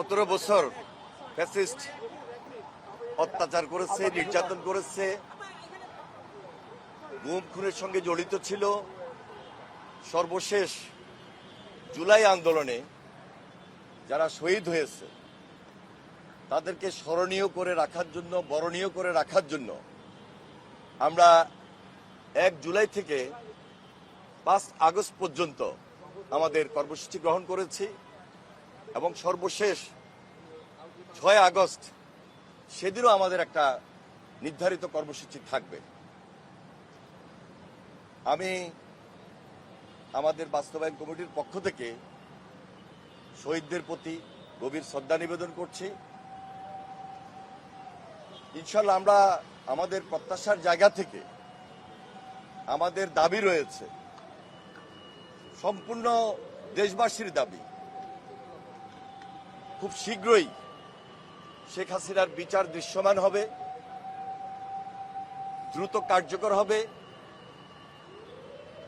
সতেরো বছর ফ্যাসিস্ট অত্যাচার করেছে, নির্যাতন করেছে। গুম খুনের সঙ্গে জড়িত ছিল। সর্বশেষ জুলাই আন্দোলনে যারা শহীদ হয়েছে, তাদেরকে স্মরণীয় করে রাখার জন্য, বরণীয় করে রাখার জন্য আমরা এক জুলাই থেকে পাঁচ আগস্ট পর্যন্ত আমাদের কর্মসূচি গ্রহণ করেছি। এবং সর্বশেষ ছয় আগস্ট সেদিনও আমাদের একটা নির্ধারিত কর্মসূচি থাকবে। আমি আমাদের বাস্তবায়ন কমিটির পক্ষ থেকে শহীদদের প্রতি গভীর শ্রদ্ধা নিবেদন করছি। ইনশাল্লাহ আমরা আমাদের প্রত্যাশার জায়গা থেকে আমাদের দাবি রয়েছে। সম্পূর্ণ দেশবাসীর দাবি। খুব শীঘ্রই শেখ হাসিনার বিচার দৃশ্যমান হবে, দ্রুত কার্যকর হবে।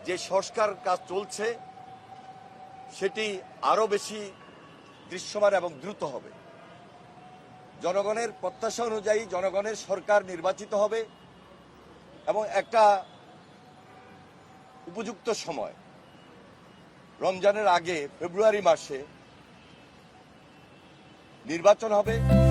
যে সংস্কার কাজ চলছে, সেটি আরও বেশি দৃশ্যমান এবং দ্রুত হবে। জনগণের প্রত্যাশা অনুযায়ী জনগণের সরকার নির্বাচিত হবে এবং একটা উপযুক্ত সময়। রমজানের আগে, ফেব্রুয়ারি মাসে নির্বাচন হবে।